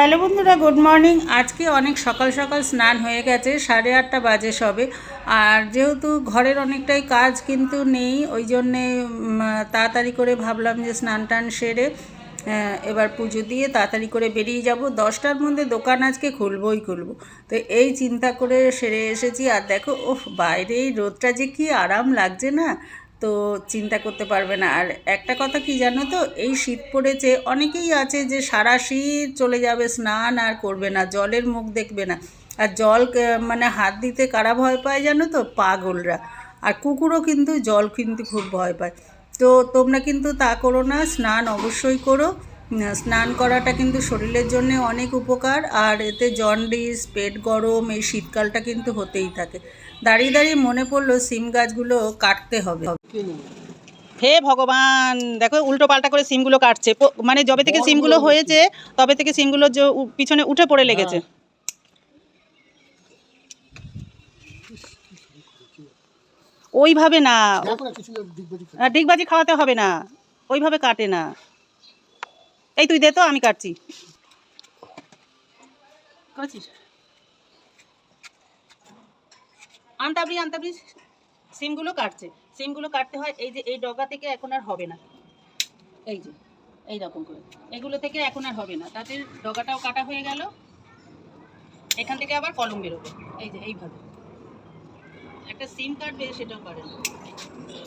Hello বন্ধুরা, good morning. আজকে অনেক সকাল সকাল স্নান হয়ে গেছে, সাড়ে আটটা বাজে সবে। আর যেহেতু ঘরের অনেকটাই কাজ কিন্তু নেই, ওই জন্যে তাড়াতাড়ি করে ভাবলাম যে স্নান টান সেরে এবার পুজো দিয়ে তাড়াতাড়ি করে বেরিয়ে যাব। দশটার মধ্যে দোকান আজকে খুলবই খুলবো। তো এই চিন্তা করে সেরে এসেছি। আর দেখো ওহ বাইরে এই রোদটা যে কি আরাম লাগছে না। তো চিন্তা করতে পারবে না। আর একটা কথা কি জানো তো? এই শীত পড়েছে, অনেকেই আছে যে সারা শীত চলে যাবে, স্নান আর করবে না, জলের মুখ দেখবে না। আর জল মানে হাত দিতে কারা ভয় পায় জানো তো? পাগলরা। আর কুকুরও কিন্তু, জল কিন্তু খুব ভয় পায়। তো তোমরা কিন্তু তা করো না, স্নান অবশ্যই করো। স্নান করাটা কিন্তু শরীরের জন্য অনেক উপকার আর এতে জন্ডিস পেট গরম এই শীতকালটা কিন্তু হতেই থাকে। দাঁড়িয়ে দাঁড়িয়ে মনে পড়ল সিম গাছগুলো কাটতে হবে। হে ভগবান দেখো উল্টো পাল্টা করে সিমগুলো কাটছে। মানে যবে থেকে সিমগুলো হয়েছে তবে থেকে সিমগুলো যে উ- পিছনে উঠে পড়ে লেগেছে। ওইভাবে না। ডিগবাজি খাওয়াতে হবে না। ওইভাবে কাটে না। এই তুই দে তো, আমি কাটছি। করেছিস আনতাবড়ি আনতাবড়ি সিমগুলো কাটছে। সিমগুলো কাটতে হয়, এই যে এই ডগা থেকে এখন আর হবে না। এই যে, এই রকম করে। এগুলো থেকে এখন আর হবে না। তাতে ডগাটাও কাটা হয়ে গেল। এখান থেকে আবার কলম বেরোবে। এই যে, এইভাবে। একটা সিম কাটবে, সেটাও পারে না।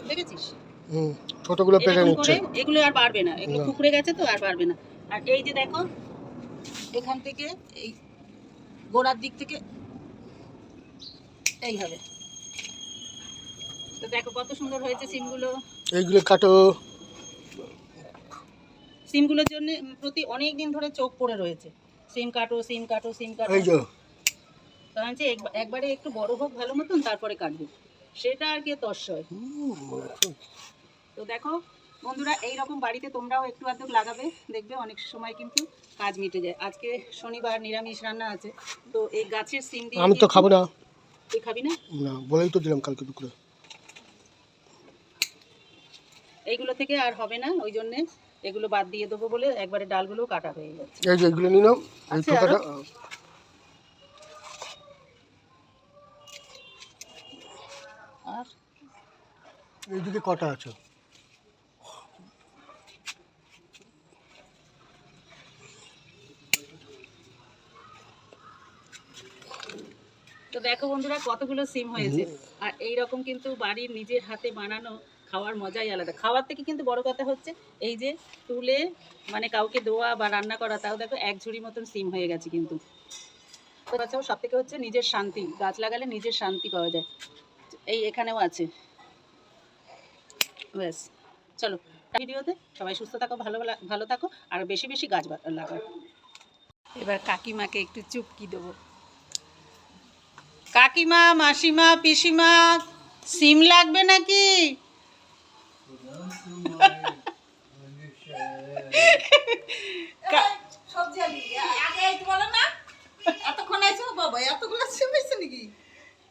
দেখেছিস? হুম ছোটগুলো পেরে নিচ্ছে। এগুলো আর বাড়বে না এগুলো। গেছে তো আর বাড়বে না। আর এই যে দেখো এখান থেকে এই গোড়ার দিক থেকে এইভাবে তো দেখো কত সুন্দর হয়েছে সিমগুলো। এইগুলো কাটো। সিমগুলোর জন্য প্রতি অনেক দিন ধরে চোখ পড়ে রয়েছে। সিম কাটো সিম কাটো সিম কাটো। এই যে। একবারে একটু বড় হোক ভালো মতন তারপরে কাটবো। সেটা আর কি তস্যয় তো দেখো বন্ধুরা এই রকম বাড়িতে তোমরাও একটু আধটু লাগাবে দেখবে অনেক সময় কিন্তু কাজ মিটে যায়। আজকে শনিবার নিরামিষ রান্না আছে তো এই গাছের সিম দিয়ে আমি তো খাব না। তুই খাবি না? না বলেই তো দিলাম কালকে দুপুরে। এইগুলো থেকে আর হবে না ওই জন্য এগুলো বাদ দিয়ে দেবো বলে একবারে ডালগুলো কাটা হয়ে যাচ্ছে এই যে এগুলো নাও এই পোকাটা আর এইদিকে কটা আছে? তো দেখো বন্ধুরা কতগুলো সিম হয়েছে। আর এই রকম কিন্তু বাড়ির নিজের হাতে বানানো খাওয়ার মজাই আলাদা। খাওয়ার থেকে কিন্তু বড় কথা হচ্ছে এই যে তুলে মানে কাউকে দেওয়া বা রান্না করা তাও দেখো এক ঝুড়ি মতন সিম হয়ে গেছে কিন্তু। তো তাছাড়াও সব থেকে হচ্ছে নিজের শান্তি গাছ লাগালে নিজের শান্তি পাওয়া যায়। এই এখানেও আছে। ব্যাস। চলো ভিডিওতে সবাই সুস্থ থাকো ভালো ভালো থাকো আর বেশি বেশি গাছ লাগাও। এবার কাকিমাকে একটু চুপকি দেবো। কাকিমা মাসিমা পিসিমা সিম লাগবে নাকি?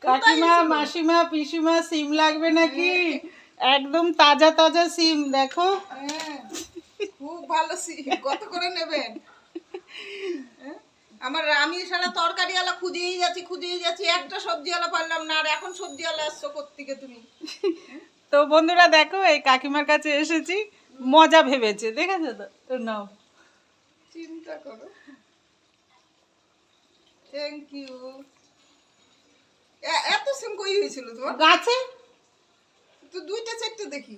কাকিমা মাসিমা পিসিমা সিম লাগবে নাকি? একদম তাজা তাজা সিম দেখো। হ্যাঁ, খুব ভালো সিম। কত করে নেবেন? হ্যাঁ? আমার আমি সারা তরকারিওয়ালা খুঁজেই যাচ্ছি খুঁজেই যাচ্ছি। একটা সবজিওয়ালা পারলাম না আর এখন সবজিওয়ালা আসছো কোত্থেকে তুমি? তো বন্ধুরা দেখো এই কাকিমার কাছে এসেছি। মজা ভেবেছে দেখেছ তো? তো নাও। চিন্তা করো। থ্যাংক ইউ এত সিম কই হয়েছিল তোমার? গাছে? তো দুইটা চারটে দেখি।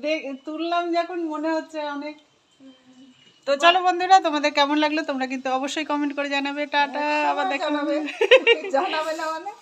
দেখ- তুললাম যখন মনে হচ্ছে অনেক। তো চলো বন্ধুরা তোমাদের কেমন লাগল তোমরা কিন্তু অবশ্যই কমেন্ট করে জানাবে। টাটা আবার দেখা হবে। জানাবে না মানে?